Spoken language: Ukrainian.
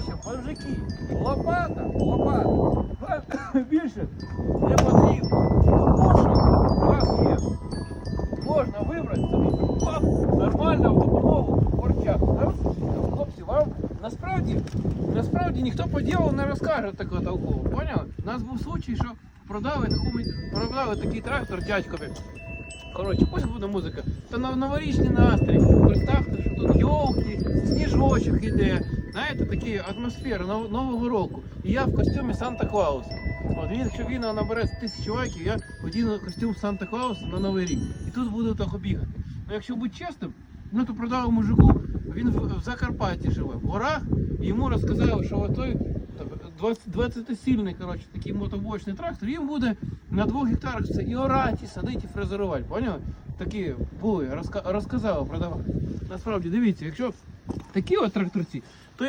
Коротше, мужики, лопата, лопата. Більше не потрібно. Тому що у є. Можна вибрати собі нормально в допомогу корчак. Хлопці, вам насправді, насправді ніхто по ділу не розкаже такого толкового. Поняли? У нас був случай, що продали, таку, продали такий трактор дядькові. Коротше, пусть буде музика. Та на новорічний настрій. Представте, що тут йолки, сніжочок іде. Знаєте, такі атмосфера нов- Нового року. І я в костюмі Санта Клауса. От він, якщо він набере тисячу лайків, я одіну костюм Санта Клауса на Новий рік. І тут буду так бігати. Ну якщо бути чесним, ну то продав мужику, він в, Закарпатті живе, в горах, і йому розказали, що отой 20-сильний, коротше, такий мотобочний трактор, їм буде на двох гектарах це і орати, і садити, і фрезерувати. Поняли? Такі були, розка- розказали, продавали. Насправді, дивіться, якщо такі от тракторці,